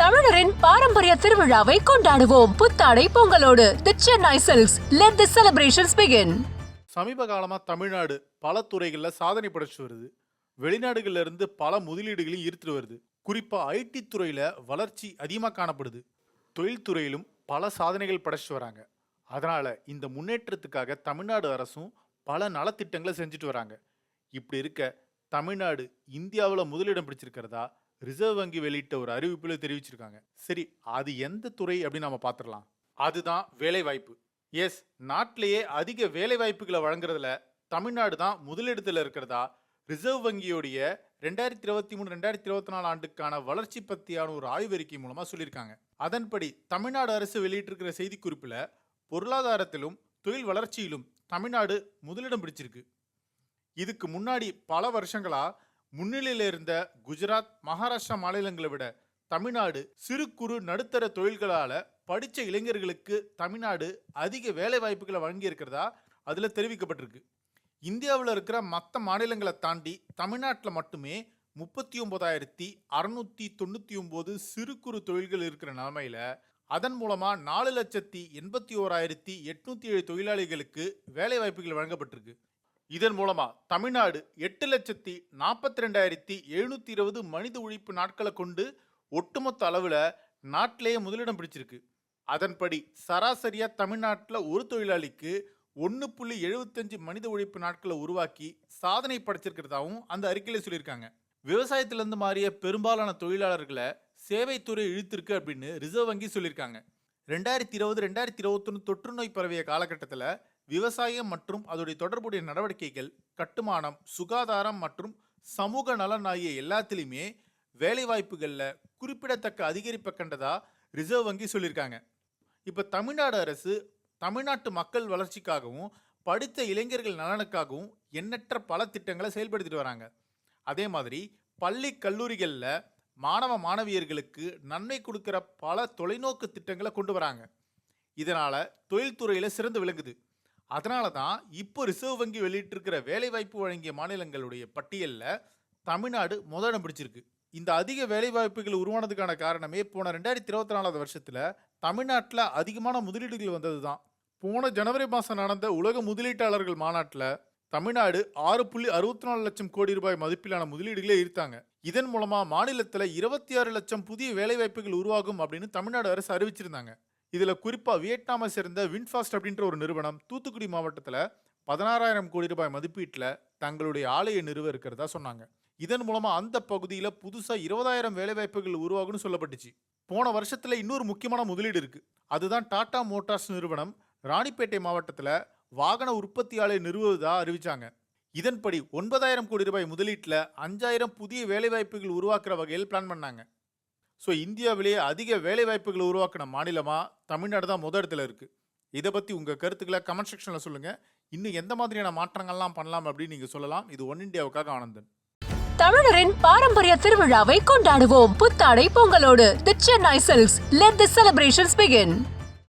தமிழரின் பாரம்பரிய திருவிழாவை கொண்டாடுவோம். புத்தாடை பொங்கலோடு. The Chennai Silks let the celebrations begin சமீப காலமாக தமிழ்நாடு பல துறைகளில் சாதனை படைச்சு வருது. வெளிநாடுகள்ல இருந்து பல முதலீடுகளையும் ஈர்த்துட்டு வருது. குறிப்பாக ஐடி துறையில் வளர்ச்சி அதிகமாக காணப்படுது. தொழில்துறையிலும் பல சாதனைகள் படைச்சிட்டு வராங்க. அதனால் இந்த முன்னேற்றத்துக்காக தமிழ்நாடு அரசும் பல நலத்திட்டங்களை செஞ்சுட்டு வராங்க. இப்படி இருக்க தமிழ்நாடு இந்தியாவில் முதலிடம் பிடிச்சிருக்கிறதா? ரிசர்வ் வங்கி வெளியிட்ட ஒரு அறிவிப்பில் தெரிவிச்சிருக்காங்க. சரி அது எந்த துறை அப்படின்னு நம்ம பார்த்துடலாம் அதுதான் வேலைவாய்ப்பு. எஸ் நாட்டிலேயே அதிக வேலைவாய்ப்புகளை வழங்குறதுல தமிழ்நாடு தான் முதலிடத்தில் இருக்கிறதா? ரிசர்வ் வங்கியோடைய ரெண்டாயிரத்தி இருபத்தி மூணு ரெண்டாயிரத்தி இருபத்தி நாலு ஆண்டுக்கான வளர்ச்சி பத்தியான ஒரு ஆய்வறிக்கை மூலமாக சொல்லியிருக்காங்க. அதன்படி தமிழ்நாடு அரசு வெளியிட்டிருக்கிற செய்திக்குறிப்பில் பொருளாதாரத்திலும் தொழில் வளர்ச்சியிலும் தமிழ்நாடு முதலிடம் பிடிச்சிருக்கு. இதுக்கு முன்னாடி பல வருஷங்களாக முன்னிலையில் இருந்த குஜராத் மகாராஷ்டிரா மாநிலங்களை விட தமிழ்நாடு சிறு குறு நடுத்தர தொழில்களால படிச்ச இளைஞர்களுக்கு தமிழ்நாடு அதிக வேலை வாய்ப்புகளை வழங்கியிருக்கிறதா அதில் தெரிவிக்கப்பட்டிருக்கு. இந்தியாவில் இருக்கிற மற்ற மாநிலங்களை தாண்டி தமிழ்நாட்டில் மட்டுமே முப்பத்தி ஒன்பதாயிரத்தி அறுநூத்தி தொண்ணூத்தி ஒன்பது சிறு குறு தொழில்கள் இருக்கிற நிலமையில அதன் மூலமா நாலு லட்சத்தி எண்பத்தி ஓராயிரத்தி எட்நூத்தி ஏழு தொழிலாளிகளுக்கு வேலை வாய்ப்புகள் வழங்கப்பட்டிருக்கு. இதன் மூலமா தமிழ்நாடு எட்டு லட்சத்தி நாற்பத்தி ரெண்டாயிரத்தி எழுநூத்தி இருபது மனித உழைப்பு நாட்களை கொண்டு ஒட்டுமொத்த அளவில் நாட்டிலேயே முதலிடம் பிடிச்சிருக்கு. அதன்படி சராசரியாக தமிழ்நாட்டில் ஒரு தொழிலாளிக்கு ஒன்று புள்ளி எழுபத்தஞ்சு மனித உழைப்பு நாட்களை உருவாக்கி சாதனை படைச்சிருக்கிறதாவும் அந்த அறிக்கையில் சொல்லியிருக்காங்க. விவசாயத்திலேருந்து மாறிய பெரும்பாலான தொழிலாளர்களை சேவைத்துறை இழுத்திருக்கு அப்படின்னு ரிசர்வ் வங்கி சொல்லியிருக்காங்க. ரெண்டாயிரத்தி இருபது ரெண்டாயிரத்தி இருபத்தொன்று தொற்று நோய் பரவிய காலகட்டத்தில் விவசாயம் மற்றும் அதோடைய தொடர்புடைய நடவடிக்கைகள் கட்டுமானம் சுகாதாரம் மற்றும் சமூக நலன் ஆகிய எல்லாத்துலேயுமே வேலைவாய்ப்புகளில் குறிப்பிடத்தக்க அதிகரிப்பை கண்டதா ரிசர்வ் வங்கி சொல்லியிருக்காங்க. இப்போ தமிழ்நாடு அரசு தமிழ்நாட்டு மக்கள் வளர்ச்சிக்காகவும் படித்த இளைஞர்கள் நலனுக்காகவும் எண்ணற்ற பல திட்டங்களை செயல்படுத்திட்டு வராங்க. அதே மாதிரி பள்ளி கல்லூரிகளில் மாணவ மாணவியர்களுக்கு நன்மை கொடுக்குற பல தொலைநோக்கு திட்டங்களை கொண்டு வராங்க. இதனால் தொழில்துறையில் சிறந்து விளங்குது. அதனால தான் இப்போ ரிசர்வ் வங்கி வெளியிட்டிருக்கிற வேலைவாய்ப்பு வழங்கிய மாநிலங்களுடைய பட்டியலில் தமிழ்நாடு முதலிடம் பிடிச்சிருக்கு. இந்த அதிக வேலைவாய்ப்புகள் உருவானதுக்கான காரணமே போன ரெண்டாயிரத்தி இருபத்தி நாலாவது வருஷத்தில் தமிழ்நாட்டில் அதிகமான முதலீடுகள் வந்தது தான் போன ஜனவரி மாதம் நடந்த உலக முதலீட்டாளர்கள் மாநாட்டில் தமிழ்நாடு ஆறு புள்ளி அறுபத்தி நாலு லட்சம் கோடி ரூபாய் மதிப்பிலான முதலீடுகளை ஈர்த்தாங்க. இதன் மூலமாக மாநிலத்தில் இருபத்தி ஆறு லட்சம் புதிய வேலைவாய்ப்புகள் உருவாகும் அப்படின்னு தமிழ்நாடு அரசு அறிவிச்சிருந்தாங்க. இதில் குறிப்பாக வியட்நாமை சேர்ந்த வின்ஃபாஸ்ட் அப்படின்ற ஒரு நிறுவனம் தூத்துக்குடி மாவட்டத்தில் பதினாறாயிரம் கோடி ரூபாய் மதிப்பீட்டில் தங்களுடைய ஆலையை நிறுவ இருக்கிறதா சொன்னாங்க. இதன் மூலமாக அந்த பகுதியில் புதுசாக இருபதாயிரம் வேலைவாய்ப்புகள் உருவாகும்னு சொல்லப்பட்டுச்சு. போன வருஷத்தில் இன்னொரு முக்கியமான முதலீடு இருக்குது அதுதான் டாடா மோட்டார்ஸ் நிறுவனம் ராணிப்பேட்டை மாவட்டத்தில் வாகன உற்பத்தி ஆலை நிறுவுவதாக அறிவித்தாங்க இதன்படி ஒன்பதாயிரம் கோடி ரூபாய் முதலீட்டில் அஞ்சாயிரம் புதிய வேலைவாய்ப்புகள் உருவாக்குற வகையில் பிளான் பண்ணாங்க. ஸோ இந்தியாவிலேயே அதிக வேலைவாய்ப்புகளை உருவாக்கின மாநிலமாக தமிழ்நாடு தான் முதல் இடத்துல இருக்குது இதை பற்றி உங்கள் கருத்துக்களை கமெண்ட் செக்ஷனில் சொல்லுங்கள் இன்னும் எந்த மாதிரியான மாற்றங்கள்லாம் பண்ணலாம் அப்படின்னு நீங்கள் சொல்லலாம். இது ஒன் இந்தியாவுக்காக ஆனந்தன். தமிழரின் பாரம்பரிய திருவிழாவை கொண்டாடுவோம். புத்தாடை பொங்கலோடு. The Chennai Silks let the celebrations begin